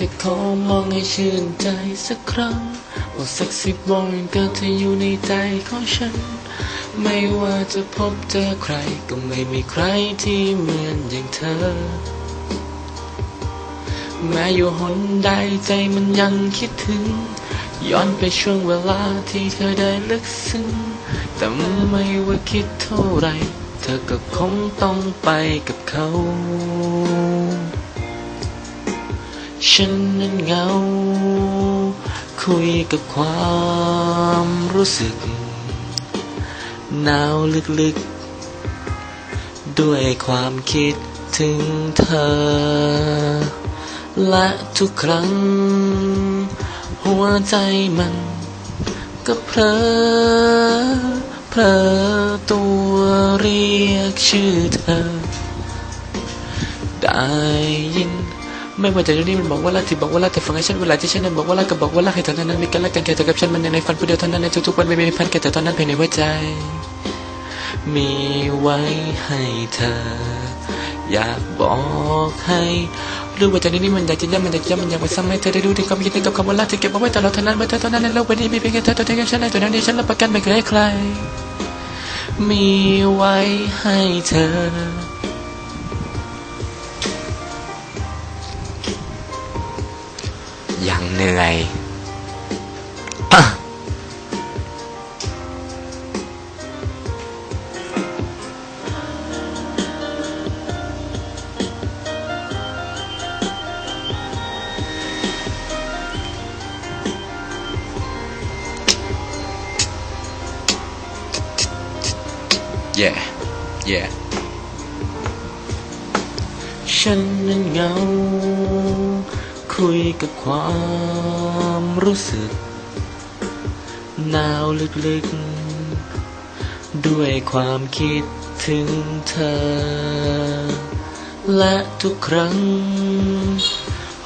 จะขอมองให้ชื่นใจสักครั้งว่าสักสิบวันก็จะอยู่ในใจของฉัน ไม่ว่าจะพบเจอใครก็ไม่มีใครที่เหมือนอย่างเธอ แม้อยู่หนใดใจมันยังคิดถึง ย้อนไปช่วงเวลาที่เธอได้ลึกซึ้ง แต่ไม่ว่าคิดเท่าไร เธอก็คงต้องไปกับเขา ฉันนั้นเหงา คุยกับความรู้สึก หนาวลึกๆ ด้วยความคิดถึงเธอ และทุกครั้ง หัวใจมันก็เพลอเพลอตัวเรียกชื่อเธอ ได้ยิน ไม่ว่าจะเรื่องนี้มันบอกว่ารักที่บอกว่ารักแต่ฟังให้ฉันเวลาที่ฉันนั้นบอกว่ารักก็บอกว่ารักให้เท่านั้นมีกันและกันแค่เธอกับฉันมันในฝันผู้เดียวเท่านั้นในทุกๆวันไม่มีพันแค่แต่ตอนนั้นเพียงในหัวใจ มีไว้ให้เธอ อยากบอกให้รู้ว่าจากนี้นี่มันอยากจะย้ำมันอยากจะย้ำมันอยากไปซ้ำให้เธอได้รู้ถึงความคิดถึงกับคำว่ารักที่เก็บเอาไว้ตลอดเท่านั้นเมื่อเธอเท่านั้นในโลกใบนี้มีเพียงแค่เธอตัวเดียวกับฉันในตัวนั้นที่ฉันรับประกันไม่เคยให้ใคร มีไว้ให้เธอ ยังเหนื่อยแย่แย่ฉันนั้นเหงา คุยกับความรู้สึก หนาวลึกๆ ด้วยความคิดถึงเธอ และทุกครั้ง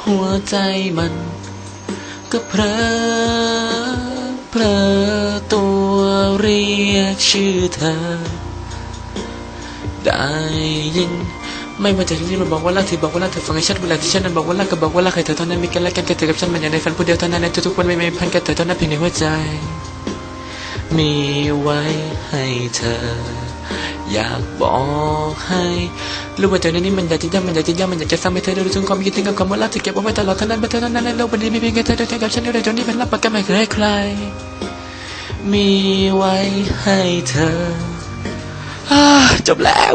หัวใจมันก็เพลอเพลอตัวเรียกชื่อเธอ ได้ยิน ไม่ว่าจะที่มันบอกว่ารักที่บอกว่ารักเธอฟังให้ชัดเวลาที่ฉันนั้นบอกว่ารักก็บอกว่ารักให้เธอเท่านั้นมีกันและกันแค่เธอกับฉันมันอย่างในฝันผู้เดียวเท่านั้นในทุกๆวันไม่มีพันแค่เธอเท่านั้นเพียงในหัวใจ มีไว้ให้เธอ อยากบอกให้รู้ว่าจากนี้มันอยากจะย้ำมันอยากจะย้ำมันอยากจะซ้ำให้เธอได้รู้ถึงความคิดถึงกับคำว่ารักที่เก็บเอาไว้ตลอดเท่านั้นเมื่อเธอเท่านั้นในโลกใบนี้มีเพียงแค่เธอเดียวกับฉันในเรื่องนี้เป็นรับประกันไม่เคยให้ใคร มีไว้ให้เธอจบแล้ว